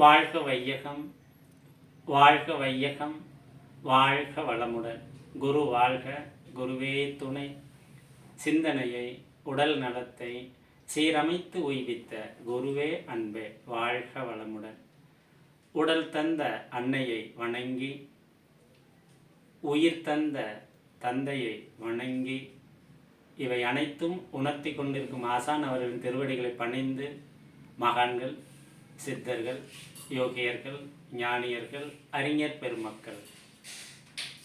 வாழ்க வையகம் வாழ்க வையகம் வாழ்க வளமுடன். குரு வாழ்க குருவே துணை. சிந்தனையை உடல் நலத்தை சீரமைத்து உய்வித்த குருவே அன்பே வாழ்க வளமுடன். உடல் தந்த அன்னையை வணங்கி உயிர் தந்த தந்தையை வணங்கி இவை அனைத்தும் உணர்த்தி கொண்டிருக்கும் ஆசான் அவர்களின் திருவடிகளை பணிந்து மகான்கள் சித்தர்கள் யோகியர்கள் ஞானியர்கள் அறிஞர் பெருமக்கள்.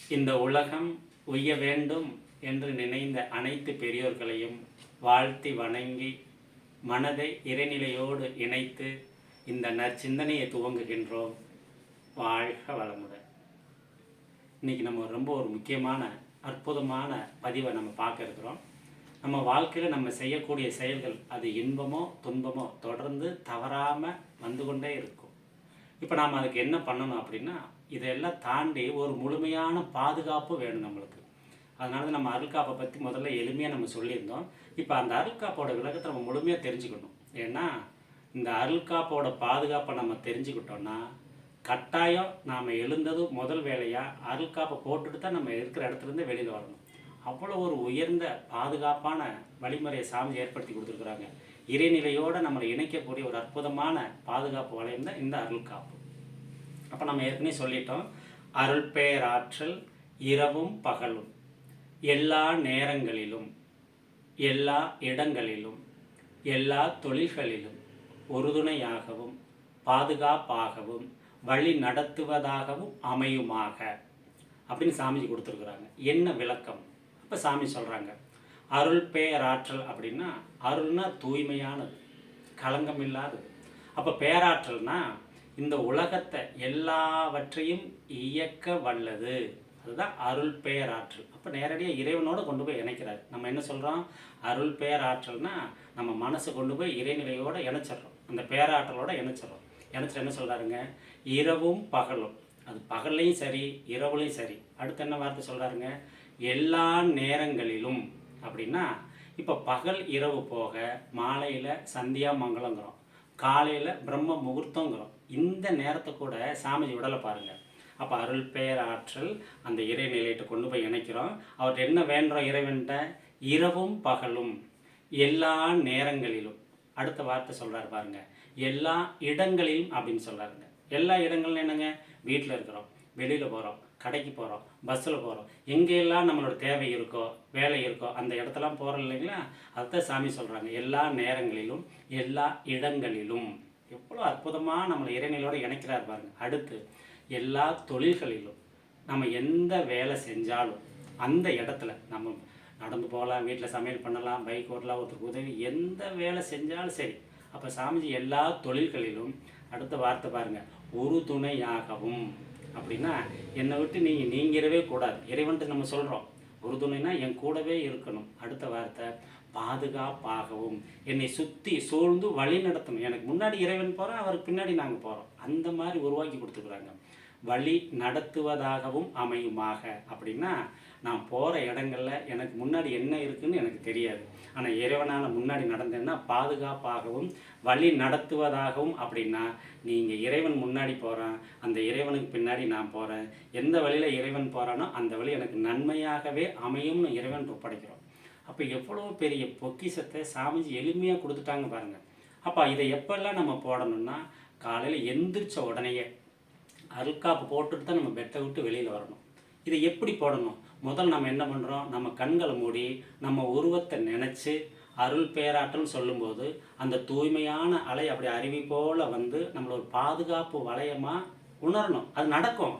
இந்த உலகம் உய்ய வேண்டும் என்று நினைந்த அனைத்து பெரியோர்களையும் வாழ்த்தி வணங்கி மனதை இறைநிலையோடு இணைத்து இந்த நற்சிந்தனையை துவங்குகின்றோம். வாழ்க வளமுடன். இன்னைக்கு நம்ம ரொம்ப ஒரு முக்கியமான அற்புதமான பதிவை நம்ம பார்க்க இருக்கிறோம். நம்ம வாழ்க்கையில் நம்ம செய்யக்கூடிய செயல்கள் அது இன்பமோ துன்பமோ தொடர்ந்து தவறாமல் வந்து கொண்டே இருக்கும். இப்போ நாம் அதுக்கு என்ன பண்ணணும் அப்படின்னா இதெல்லாம் தாண்டி ஒரு முழுமையான பாதுகாப்பு வேணும் நம்மளுக்கு. அதனால தான் நம்ம அருள்காப்பை பற்றி முதல்ல எளிமையாக நம்ம சொல்லியிருந்தோம். இப்போ அந்த அருள்காப்போட விளக்கத்தை நம்ம முழுமையாக தெரிஞ்சுக்கணும். ஏன்னா இந்த அருள்காப்போட பாதுகாப்பை நம்ம தெரிஞ்சுக்கிட்டோம்னா கட்டாயம் நாம் எழுந்ததும் முதல் வேலையாக அருள்காப்பை போட்டுட்டு தான் நம்ம இருக்கிற இடத்துலேருந்து வெளியில் வரணும். அவ்வளோ ஒரு உயர்ந்த பாதுகாப்பான வழிமுறையை சாமி ஏற்படுத்தி கொடுத்துருக்குறாங்க. இறைநிலையோடு நம்மளை இணைக்கக்கூடிய ஒரு அற்புதமான பாதுகாப்பு வளையம் தான் இந்த அருள்காப்பு அப்போ நம்ம ஏற்கனவே சொல்லிட்டோம் அருள் பேராற்றல் இரவும் பகலும். எல்லா நேரங்களிலும் எல்லா இடங்களிலும் எல்லா தொழில்களிலும் உறுதுணையாகவும் பாதுகாப்பாகவும் வழி நடத்துவதாகவும் அமையுமாக அப்படின்னு சாமிஜி கொடுத்துருக்குறாங்க. என்ன விளக்கம்? இப்போ சாமி சொல்கிறாங்க அருள் பேராற்றல் அப்படின்னா அருள்னா தூய்மையானது களங்கம் இல்லாதது அப்போ பேராற்றல்னா இந்த உலகத்தை எல்லாவற்றையும் இயக்க வல்லது. அதுதான் அருள் பேராற்றல் அப்போ நேரடியாக இறைவனோடு கொண்டு போய் இணைக்கிறாரு. நம்ம என்ன சொல்கிறோம் அருள் பேராற்றல்னா நம்ம மனசை கொண்டு போய் இறைநிலையோடு இணைச்சிட்றோம். அந்த பேராற்றலோட இணைச்சிட்றோம். இணைச்சிட்டு என்ன சொல்கிறாருங்க இரவும் பகலும். அது பகல்லையும் சரி இரவுலையும் சரி. அடுத்து என்ன வார்த்தை சொல்கிறாருங்க எல்லா நேரங்களிலும். அப்படின்னா இப்போ பகல் இரவு போக மாலையில் சந்தியா மங்களங்கிறோம் காலையில் பிரம்ம முகூர்த்தங்கிறோம் இந்த நேரத்தை கூட சாமிஜி விடலை பாருங்கள் அப்போ அருள் பெயர் ஆற்றல் அந்த இறைநிலையிட்ட கொண்டு போய் இணைக்கிறோம். அவர் என்ன வேண்டுறோம் இறைவன்ட்ட இரவும் பகலும் எல்லா நேரங்களிலும். அடுத்த வார்த்தை சொல்கிறாரு பாருங்க. எல்லா இடங்களிலும் அப்படின்னு சொல்கிறாருங்க எல்லா இடங்கள்னு என்னங்க? வீட்டில் இருக்கிறோம். வெளியில் போகிறோம் கடைக்கு போகிறோம் பஸ்ஸில் போகிறோம் எங்கெல்லாம் நம்மளோட தேவை இருக்கோ வேலை இருக்கோ அந்த இடத்தெல்லாம் போகிறோம் இல்லைங்களா? அதுதான் சாமி சொல்கிறாங்க எல்லா நேரங்களிலும் எல்லா இடங்களிலும். எவ்வளோ அற்புதமாக நம்மளை இறைநிலையோடு இணைக்கிறார் பாருங்க. அடுத்து எல்லா தொழில்களிலும் நம்ம எந்த வேலை செஞ்சாலும் அந்த இடத்துல நம்ம நடந்து போகலாம் வீட்டில் சமையல் பண்ணலாம் பைக் ஓட்டலாம் ஒருத்தருக்கு உதவி எந்த வேலை செஞ்சாலும் சரி. அப்போ சாமிஜி எல்லா தொழில்களிலும் அடுத்த வார்த்தை பாருங்கள் ஒரு துணையாகவும் அப்படின்னா என்னை விட்டு நீங்கள் நீங்கிறவே கூடாது. இறைவன்ட்டு நம்ம சொல்கிறோம் ஒரு துணைனா என் கூடவே இருக்கணும். அடுத்த வார்த்தை பாதுகாப்பாகவும் என்னை சுற்றி சூழ்ந்து வழி நடத்தணும் எனக்கு முன்னாடி இறைவன் போகிறோம் அவருக்கு பின்னாடி நாங்கள் போகிறோம் அந்த மாதிரி உருவாக்கி கொடுத்துக்குறாங்க. வழி நடத்துவதாகவும் அமையுமாக. அப்படின்னா நான் போகிற இடங்களில் எனக்கு முன்னாடி என்ன இருக்குன்னு எனக்கு தெரியாது. ஆனால் இறைவனால் முன்னாடி நடந்தேன்னா பாதுகாப்பாகவும் வழி நடத்துவதாகவும் அப்படின்னா நீங்கள் இறைவன் முன்னாடி போகிறேன் அந்த இறைவனுக்கு பின்னாடி நான் போகிறேன் எந்த வழியில் இறைவன் போகிறானோ அந்த வழி எனக்கு நன்மையாகவே அமையும்னு இறைவன் ஒப்படைக்கிறோம். அப்போ எவ்வளோ பெரிய பொக்கிஷத்தை சாமிஜி எளிமையாக கொடுத்துட்டாங்க பாருங்கள் அப்போ இதை எப்பெல்லாம் நம்ம போடணும்னா காலையில் எந்திரிச்ச உடனேயே அருள்காப்பு போட்டுட்டு தான் நம்ம பெட்டை விட்டு வெளியில் வரணும். இதை எப்படி போடணும்? முதல் நம்ம என்ன பண்ணுறோம் நம்ம கண்களை மூடி நம்ம உருவத்தை நினச்சி அருள் பேராற்றல்னு சொல்லும்போது அந்த தூய்மையான அலை அப்படி அருவி போல் வந்து நம்மள ஒரு பாதுகாப்பு வளையமாக உணரணும். அது நடக்கும்.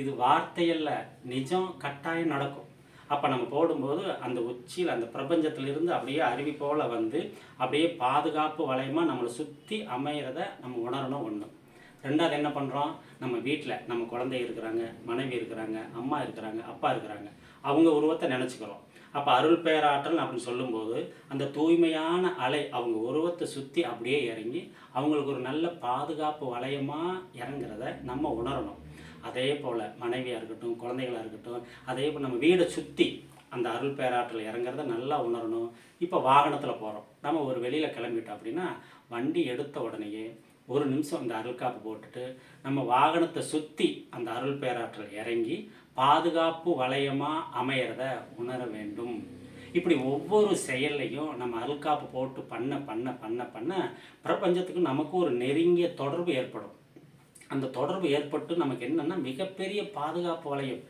இது வார்த்தையல்ல நிஜம் கட்டாயம் நடக்கும். அப்போ நம்ம போடும்போது அந்த உச்சியில் அந்த பிரபஞ்சத்திலிருந்து அப்படியே அருவி போல் வந்து அப்படியே பாதுகாப்பு வளையமாக நம்மளை சுற்றி அமையிறத நம்ம உணரணும் ஒன்று ரெண்டாவது என்ன பண்ணுறோம் நம்ம வீட்டில் நம்ம குழந்தை இருக்கிறாங்க மனைவி இருக்கிறாங்க அம்மா இருக்கிறாங்க அப்பா இருக்கிறாங்க. அவங்க உருவத்தை நினச்சிக்கிறோம். அப்போ அருள் பேராற்றல் அப்படின்னு சொல்லும்போது அந்த தூய்மையான அலை அவங்க உருவத்தை சுற்றி அப்படியே இறங்கி அவங்களுக்கு ஒரு நல்ல பாதுகாப்பு வளையமாக இறங்குறத நம்ம உணரணும். அதே போல் மனைவியாக இருக்கட்டும் குழந்தைகளாக இருக்கட்டும் அதே போல் நம்ம வீடை சுற்றி அந்த அருள் பேராற்றல் இறங்குறத நல்லா உணரணும். இப்போ வாகனத்தில் போகிறோம் நம்ம ஒரு வெளியில் கிளம்பிட்டோம் அப்படின்னா வண்டி எடுத்த உடனேயே ஒரு நிமிஷம் அந்த அருள் காப்பு போட்டுட்டு நம்ம வாகனத்தை சுற்றி அந்த அருள் பேராற்றல் இறங்கி பாதுகாப்பு வளையமாக அமையிறத உணர வேண்டும். இப்படி ஒவ்வொரு செயல்லையும் நம்ம அருள்காப்பு போட்டு பண்ண பண்ண பண்ண பண்ண பிரபஞ்சத்துக்கு நமக்கு ஒரு நெருங்கிய தொடர்பு ஏற்படும். அந்த தொடர்பு ஏற்பட்டு நமக்கு என்னென்னா மிகப்பெரிய பாதுகாப்பு வளையம்.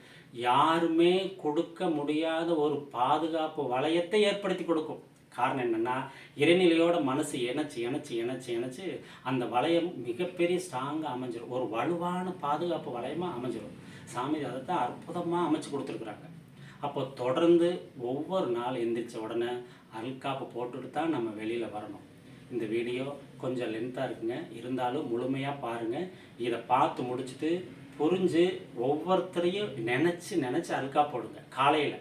யாருமே கொடுக்க முடியாத ஒரு பாதுகாப்பு வளையத்தை ஏற்படுத்தி கொடுக்கும். காரணம் என்னென்னா இறைநிலையோட மனசு இணைச்சி இணைச்சி இணைச்சி இணைச்சி அந்த வளையம் மிகப்பெரிய ஸ்ட்ராங்காக அமைஞ்சிடும் ஒரு வலுவான பாதுகாப்பு வளையமாக அமைஞ்சிடும் சாமி அதை தான் அற்புதமாக அமைச்சு கொடுத்துருக்குறாங்க. அப்போ தொடர்ந்து ஒவ்வொரு நாள் எந்திரிச்ச உடனே அல்காப்பு போட்டுட்டு தான் நம்ம வெளியில் வரணும். இந்த வீடியோ கொஞ்சம் லென்த்தாக இருக்குங்க. இருந்தாலும் முழுமையாக பாருங்கள் இதை பார்த்து முடிச்சுட்டு புரிஞ்சு ஒவ்வொருத்தரையும் நினச்சி நினச்சி அல்கா போடுங்க. காலையில்.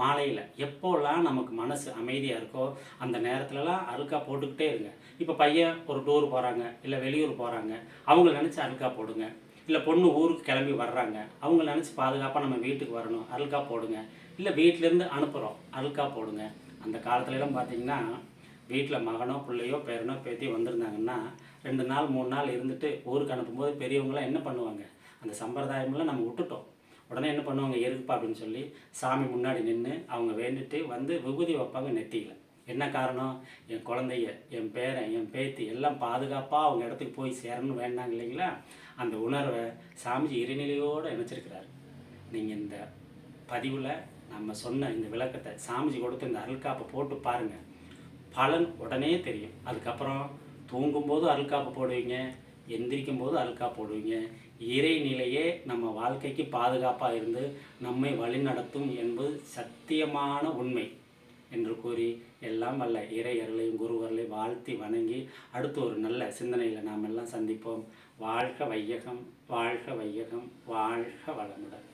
மாலையில். எப்போல்லாம் நமக்கு மனசு அமைதியாக இருக்கோ அந்த நேரத்துலலாம் அழுக்கா போட்டுக்கிட்டே இருங்க. இப்போ பையன் ஒரு டூர் போகிறாங்க இல்லை வெளியூர் போகிறாங்க அவங்கள நினச்சி அழுக்கா போடுங்க. இல்லை பொண்ணு ஊருக்கு கிளம்பி வர்றாங்க அவங்க நினச்சி பாதுகாப்பாக நம்ம வீட்டுக்கு வரணும் அழுக்கா போடுங்க. இல்லை வீட்டிலேருந்து அனுப்புகிறோம் அழுக்காக போடுங்க. அந்த காலத்துலலாம் பார்த்தீங்கன்னா வீட்டில் மகனோ பிள்ளையோ பேரனோ பேத்தி வந்திருந்தாங்கன்னா ரெண்டு நாள் மூணு நாள் இருந்துட்டு ஊருக்கு அனுப்பும்போது பெரியவங்களாம் என்ன பண்ணுவாங்க? அந்த சம்பிரதாயமெல்லாம் நம்ம விட்டுட்டோம். உடனே என்ன பண்ணுவாங்க எருப்பா அப்படின்னு சொல்லி சாமி முன்னாடி நின்று அவங்க வேண்டிட்டு வந்து விபூதி வைப்பாங்க நெத்தியில். என்ன காரணம்? என் குழந்தைய என் பேரன் என் பேத்தி எல்லாம் பாதுகாப்பாக அவங்க இடத்துக்கு போய் சேரணும்னு வேண்டாங்க இல்லைங்களா? அந்த உணர்வை சாமிஜி இறைநிலையோடு இணைச்சிருக்கிறாரு. நீங்கள் இந்த பதிவில் நம்ம சொன்ன இந்த விளக்கத்தை சாமிஜி கொடுத்த இந்த அருள்காப்பை போட்டு பாருங்கள் பலன் உடனே தெரியும். அதுக்கப்புறம் தூங்கும்போது அருள்காப்பு போடுவீங்க எந்திரிக்கும் போது அல்கா போடுவீங்க இறைநிலையே நம்ம வாழ்க்கைக்கு பாதுகாப்பாக இருந்து நம்மை வழிநடத்தும் என்பது சத்தியமான உண்மை என்று கூறி எல்லாம் வல்ல இறையர்களையும் குருவர்களையும் வாழ்த்தி வணங்கி அடுத்து ஒரு நல்ல சிந்தனையில் நாம் எல்லாம் சந்திப்போம். வாழ்க வையகம் வாழ்க வையகம் வாழ்க வளமுடன்.